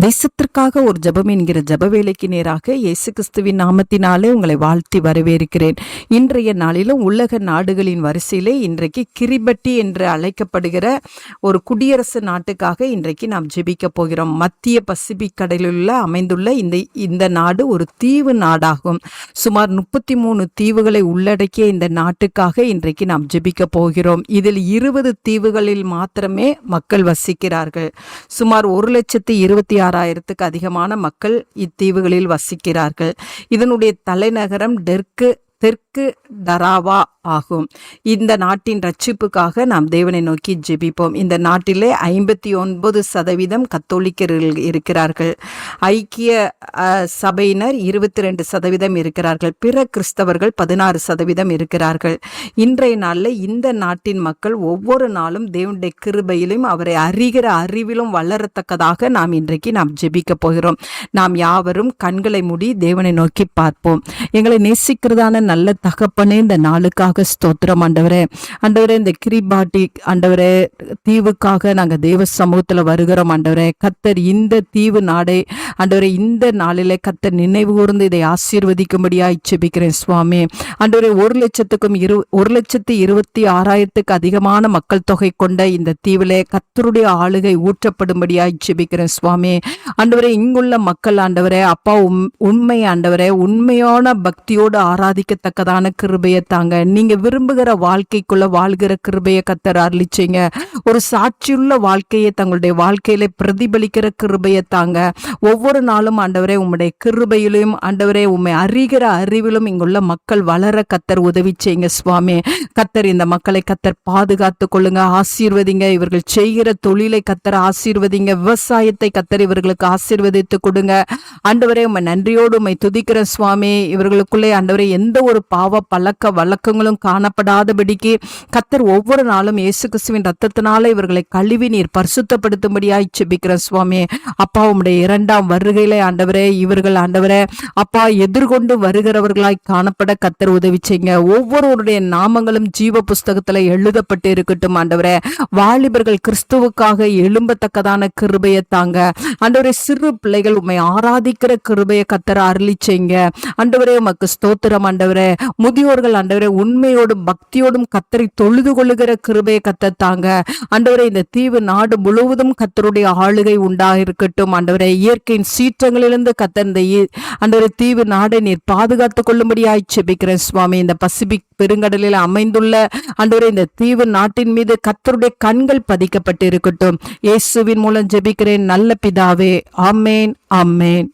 தேசத்திற்காக ஒரு ஜபம் என்கிற ஜப வேலைக்கு நேராக இயேசு கிறிஸ்துவின் நாமத்தினாலே உங்களை வாழ்த்தி வரவேற்கிறேன். இன்றைய நாளிலும் உலக நாடுகளின் வரிசையிலே இன்றைக்கு கிரிபட்டி என்று அழைக்கப்படுகிற ஒரு குடியரசு நாட்டுக்காக இன்றைக்கு நாம் ஜெபிக்க போகிறோம். மத்திய பசிபிக் கடலிலுள்ள அமைந்துள்ள இந்த இந்த நாடு ஒரு தீவு நாடாகும். சுமார் முப்பத்தி மூணு தீவுகளை உள்ளடக்கிய இந்த நாட்டுக்காக இன்றைக்கு நாம் ஜெபிக்க போகிறோம். இதில் இருபது தீவுகளில் மாத்திரமே மக்கள் வசிக்கிறார்கள். சுமார் ஒரு லட்சத்தி இருபத்தி ஆறாயிரத்துக்கு அதிகமான மக்கள் இத்தீவுகளில் வசிக்கிறார்கள். இதனுடைய தலைநகரம் டெர்க்கு தெற்கு டராவா ஆகும். இந்த நாட்டின் ரட்சிப்புக்காக நாம் தேவனை நோக்கி ஜெபிப்போம். இந்த நாட்டிலே ஐம்பத்தி ஒன்பது சதவீதம் கத்தோலிக்கர்கள் இருக்கிறார்கள். ஐக்கிய சபையினர் இருபத்தி ரெண்டு சதவீதம் இருக்கிறார்கள். பிற கிறிஸ்தவர்கள் பதினாறு சதவீதம் இருக்கிறார்கள். இன்றைய நாளில் இந்த நாட்டின் மக்கள் ஒவ்வொரு நாளும் தேவனுடைய கிருபையிலும் அவரை அறிகிற அறிவிலும் வளரத்தக்கதாக நாம் இன்றைக்கு நாம் ஜெபிக்க போகிறோம். நாம் யாவரும் கண்களை மூடி தேவனை நோக்கி பார்ப்போம். எங்களை நேசிக்கிறதான நல்ல தகப்பனே இந்த நாளுக்காக ஸ்தோத்திரம் ஆண்டவரே. ஆண்டவரே இந்த கிரிபாட்டி ஆண்டவரே தீவுக்காக நாங்கள் தேவ சமூகத்தில் வருகிறோம் ஆண்டவரே. கத்தர் இந்த தீவு நாடே ஆண்டவரே இந்த நாளிலே கத்தர் நினைவு கூர்ந்து இதை ஆசீர்வதிக்கும்படியாய் இச்சபிக்கிறேன் சுவாமி. ஆண்டவரே ஒரு லட்சத்துக்கும் இரு ஒரு லட்சத்தி இருபத்தி ஆறாயிரத்துக்கு அதிகமான மக்கள் தொகை கொண்ட இந்த தீவிலே கத்தருடைய ஆளுகை ஊற்றப்படும்படியாய் இச்சபிக்கிறேன் சுவாமி. ஆண்டவரே இங்குள்ள மக்கள் ஆண்டவரே அப்பா உம் உண்மை ஆண்டவரே உண்மையான பக்தியோடு ஆராதிக்கத்தக்கதான கிருபையை தாங்க. நீ நீங்க விரும்புகிற வாழ்க்கைக்குள்ள வாழ்கிற கிருபையை கத்தர் அருளிச்சீங்க. ஒரு சாட்சியுள்ள வாழ்க்கையை தங்களுடைய வாழ்க்கையில பிரதிபலிக்கிற கிருபையை தாங்க. ஒவ்வொரு நாளும் ஆண்டவரே உம்முடைய கிருபையிலும் ஆண்டவரே உண்மை அறிகிற அறிவிலும் இங்குள்ள மக்கள் வளர கத்தர் உதவி செய்யுங்க சுவாமி. கத்தர் இந்த மக்களை கத்தர் பாதுகாத்து கொள்ளுங்க ஆசீர்வதிங்க. இவர்கள் செய்கிற தொழிலை கத்தர் ஆசீர்வதிங்க விவசாயத்தை கத்தர் இவர்களுக்கு ஆசீர்வதித்து கொடுங்க. ஆண்டவரே உண்மை நன்றியோடு உண்மை துதிக்கிற சுவாமி. இவர்களுக்குள்ளே ஆண்டவரே எந்த ஒரு பாவ பழக்க வழக்கங்களும் காணப்படாதபடிக்கு கத்தர் ஒவ்வொரு நாளும் இயேசு கிறிஸ்துவின் ரத்தத்தினால இவர்களை கழுவி நீர் பரிசுத்தப்படுத்தும்படியாய் செபிக்கிற சுவாமி. அப்பா உம்முடைய இரண்டாம் வருகையில ஆண்டவரே இவர்கள் ஆண்டவரே அப்பா எதிர்கொண்டு வருகிறவர்களாய் காணப்பட கத்தர் உதவி செய்யுங்க. ஒவ்வொருவருடைய நாமங்களும் ஜீவ புஸ்தகத்துல எழுதப்பட்டு இருக்கட்டும் ஆண்டவரே. வாலிபர்கள் கிறிஸ்துவுக்காக எழும்பத்தக்கதான கிருபையை தாங்க. ஆண்டவரே சிறு பிள்ளைகள் உம்மை ஆராதிக்கிற கிருபையை கத்தர் அருளி செய்யுங்க. ஆண்டவரே உமக்கு ஸ்தோத்திரம் ஆண்டவரே. முதியோர்கள் ஆண்டவரே உண்மையோடும் பக்தியோடும் கத்தரை தொழுது கொள்ளுகிற கிருபையை கத்தத்தாங்க தாங்க. இந்த தீவு நாடு முழுவதும் கத்தருடைய ஆளுகை உண்டாயிருக்கட்டும். ஆண்டவரே இயற்கையின் சீற்றங்களிலிருந்து கத்தர் இந்த ஈ- தீவு நாடை நீர் பாதுகாத்துக் கொள்ளும்படியாய் செபிக்கிறேன் சுவாமி. இந்த பசிபிக் பெருங்கடலில் அமைந்துள்ள ஆண்டவரே இந்த தீவு நாட்டின் மீது கத்தருடைய கண்கள் பதிக்கப்பட்டு இருக்கட்டும் இயேசுவின் மூலம் ஜெபிக்கிறேன். நல்ல பிதாவே ஆமேன் ஆமேன்.